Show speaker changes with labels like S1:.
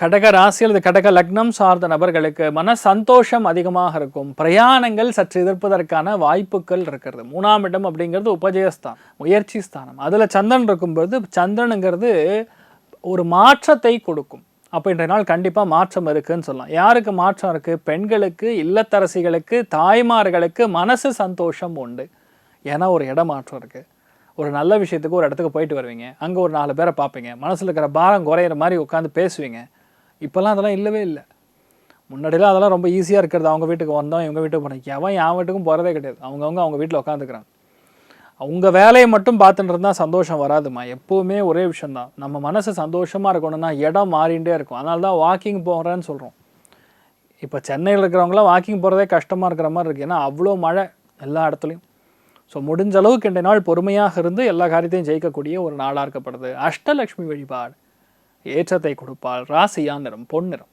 S1: கடக ராசி அல்லது கடக லக்னம் சார்ந்த நபர்களுக்கு மன சந்தோஷம் அதிகமாக இருக்கும். பிரயாணங்கள் சற்று எதிர்ப்பதற்கான வாய்ப்புகள் இருக்கிறது. மூணாம் இடம் அப்படிங்கிறது உபஜயஸ்தானம் முயற்சி ஸ்தானம். அதில் சந்திரன் இருக்கும்போது சந்திரனுங்கிறது ஒரு மாற்றத்தை கொடுக்கும். அப்போ இன்றைய நாள் கண்டிப்பாக மாற்றம் இருக்குன்னு சொல்லலாம். யாருக்கு மாற்றம் இருக்குது பெண்களுக்கு இல்லத்தரசிகளுக்கு தாய்மார்களுக்கு மனசு சந்தோஷம் உண்டு. ஏன்னா ஒரு இடம் மாற்றம் இருக்குது ஒரு நல்ல விஷயத்துக்கு ஒரு இடத்துக்கு போயிட்டு வருவீங்க. அங்கே ஒரு நாலு பேரை பார்ப்பீங்க. மனசில் இருக்கிற பாரம் குறையிற மாதிரி உட்காந்து பேசுவீங்க. இப்போல்லாம் அதெல்லாம் இல்லவே இல்லை. முன்னாடிலாம் அதெல்லாம் ரொம்ப ஈஸியாக இருக்கிறது. அவங்க வீட்டுக்கு வந்தோம் இவங்க வீட்டுக்கு போனேன் எவன் என் வீட்டுக்கும் போகிறதே கிடையாது. அவங்கவுங்க அவங்க வீட்டில் உட்காந்துக்கிறாங்க அவங்க வேலையை மட்டும் பார்த்துட்டு இருந்தால் சந்தோஷம் வராதுமா எப்போவுமே ஒரே விஷயந்தான் நம்ம மனசு சந்தோஷமாக இருக்கணும்னா இடம் மாறிண்டே இருக்கும். அதனால தான் வாக்கிங் போகிறேன்னு சொல்கிறோம் இப்போ சென்னையில் இருக்கிறவங்களாம் வாக்கிங் போகிறதே கஷ்டமாக இருக்கிற மாதிரி இருக்குது ஏன்னா அவ்வளோ மழை எல்லா இடத்துலையும். ஸோ முடிஞ்ச அளவுக்கு இன்றைய நாள் பொறுமையாக இருந்து எல்லா காரியத்தையும் ஜெயிக்கக்கூடிய ஒரு நாளாக இருக்கப்படுது. அஷ்டலக்ஷ்மி வழிபாடு. ஏற்றத்தை கொடுப்பாள். ராசியா நிறம் பொன்னிறம்